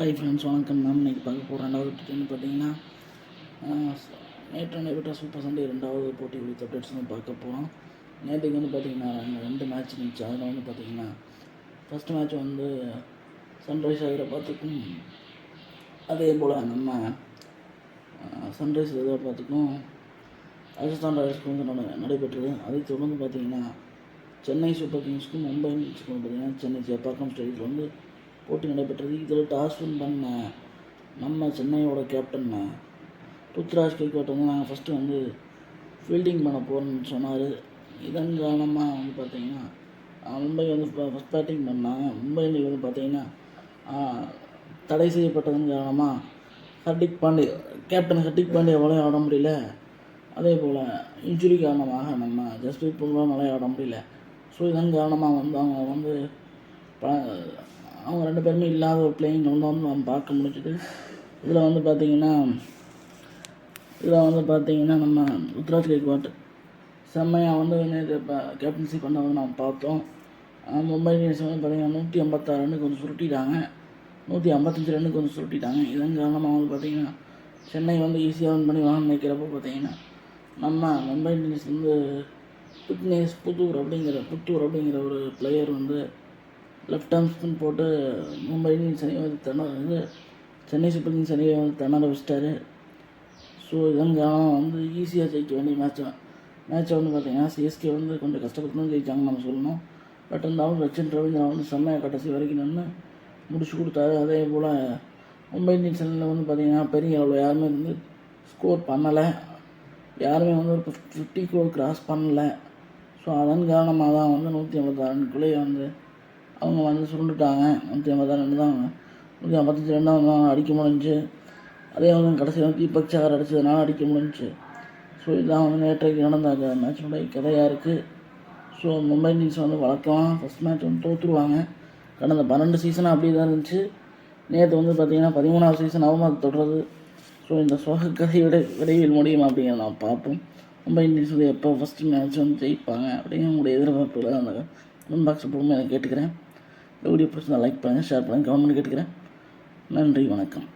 Hi friends வணக்கம் ma'am. இன்றைக்கி பார்க்க போகிற ரெண்டாவது டின்னு பார்த்தீங்கன்னா நேற்று நடைபெற்ற சூப்பர் சண்டே ரெண்டாவது போட்டி குறித்த அப்டேட்ஸ் வந்து பார்க்க போகிறோம் நேற்றுக்கு வந்து பார்த்தீங்கன்னா ரெண்டு மேட்ச் இருந்துச்சு. அதில் வந்து பார்த்தீங்கன்னா ஃபஸ்ட் மேட்ச் வந்து சன்ரைஸ் ஹைதராபாத்துக்கும் அதே போல் நம்ம சன்ரைஸ் ஹைதராபாத்துக்கும் ராஜஸ்தான் ராயல்ஸ்க்கும் வந்து நட நடைபெற்றது. அதை தொடர்ந்து பார்த்தீங்கன்னா சென்னை சூப்பர் கிங்ஸ்க்கும் மும்பை இந்தியன்ஸுக்கும் பார்த்திங்கன்னா பார்த்தீங்கன்னா சென்னை ஜெயப்பாக்கம் ஸ்டேடியத்தில் வந்து போட்டி நடைபெற்றது. இதில் டாஸ் வின் பண்ண நம்ம சென்னையோட கேப்டன் ருத்ராஜ் கெய்கோட் வந்து நாங்கள் ஃபஸ்ட்டு வந்து ஃபீல்டிங் பண்ண போகிறோம்னு சொன்னார். இதன் காரணமாக வந்து பார்த்தீங்கன்னா மும்பை வந்து ஃபஸ்ட் பேட்டிங் பண்ணாங்க மும்பை வந்து பார்த்தீங்கன்னா தடை செய்யப்பட்டதன் காரணமாக ஹர்திக் பாண்டே கேப்டன் ஹர்திக் பாண்டியாவாலையும் ஆட முடியல. அதே போல் இன்ஜுரி காரணமாக நம்ம ஜஸ்பிரீத் பும்ரானாலே ஆட முடியல. ஸோ இதன் காரணமாக வந்து அவங்க வந்து ரெண்டு பேருமே இல்லாத ஒரு பிளேயிங் வந்து வந்து நம்ம பார்க்க முடிஞ்சுது. இதில் வந்து பார்த்திங்கன்னா இதில் வந்து பார்த்திங்கன்னா நம்ம ருத்ராஜ் கெய்க்வாட் செம்மையாக வந்து நேற்று இப்போ கேப்டன்சி பண்ண வந்து நம்ம பார்த்தோம். மும்பை இந்தியன்ஸ் வந்து பார்த்திங்கன்னா நூற்றி ஐம்பத்தாறு ரன்னுக்கு கொஞ்சம் சுருட்டிட்டாங்க. நூற்றி ஐம்பத்தஞ்சு ரன்னுக்கு கொஞ்சம் சுருட்டிட்டாங்க. இதன் காரணமாக வந்து பார்த்திங்கன்னா சென்னை வந்து ஈஸியாக வின் பண்ணி வாங்க நினைக்கிறப்போ பார்த்திங்கன்னா நம்ம மும்பை இந்தியன்ஸ் வந்து பிட்னேஸ் புத்தூர் அப்படிங்கிற புத்தூர் அப்படிங்கிற ஒரு பிளேயர் வந்து லெஃப்ட் ஆர்ம் ஸ்பின் போட்டு மும்பை இந்தியன்ஸ் அணியை வந்து திணற இது சென்னை சூப்பர் கிங்ஸ் அணியை வந்து திணற வச்சிட்டாரு. ஸோ இதன் காரணம் வந்து ஈஸியாக ஜெயிக்க வேண்டிய மேட்ச் மேட்ச்சை வந்து பார்த்தீங்கன்னா சிஎஸ்கே வந்து கொஞ்சம் கஷ்டப்பட்டு தான் ஜெயிச்சாங்கன்னு நம்ம சொல்லணும். பட் இருந்தாலும் ரச்சின் ரவீந்திரா வந்து செம்மையாக கடைசி வரைக்கும் நின்று முடிச்சு கொடுத்தாரு. அதே போல் மும்பை இந்தியன்ஸ் அணியில் வந்து பார்த்திங்கன்னா பெரிய அளவில் யாருமே வந்து ஸ்கோர் பண்ணலை. யாருமே வந்து ஒரு ஃபிஃப்டி க்ரோர் கிராஸ் பண்ணலை. ஸோ அதன் காரணமாக தான் வந்து நூற்றி ஐம்பத்தாறு ரன்குள்ளேயே வந்து அவங்க வந்து சுருண்டுட்டாங்க. நூற்றி ஐம்பத்தாறு ரன் தான். நூற்றி ஐம்பத்தஞ்சு ரன் தான் அடிக்க முடிஞ்சு. அதே வந்து கடைசியில் வந்து தீபக் சாகர் அடித்ததுனால அடிக்க முடிஞ்சு. ஸோ இதுதான் வந்து நேற்றைக்கு நடந்த மேட்சினுடைய கதையாக இருக்குது ஸோ மும்பை இந்தியன்ஸ் வந்து வழக்கமாக ஃபஸ்ட் மேட்ச் வந்து தோற்றுருவாங்க கடந்த பன்னெண்டு சீசனாக அப்படி தான் இருந்துச்சு. நேற்று வந்து பார்த்திங்கன்னா பதிமூணாவது சீசன் அவமாக தொடர்றது ஸோ இந்த சோக கதையோட விட விரைவில் முடியும் அப்படிங்கிறத நான் பார்ப்போம். மும்பை இந்தியன்ஸ் வந்து எப்போ ஃபஸ்ட்டு மேட்ச் வந்து ஜெயிப்பாங்க அப்படிங்கிற உங்களுடைய எதிர்பார்ப்புகளை அந்த பாக்ஸ் பொறுமையாக கேட்டுக்கிறேன். வீடியோ பிடிச்சி லைக் பண்ணுங்கள் ஷேர் பண்ணுங்கள் கமெண்ட் பண்ணி கேட்டுக்கிறேன். நன்றி வணக்கம்.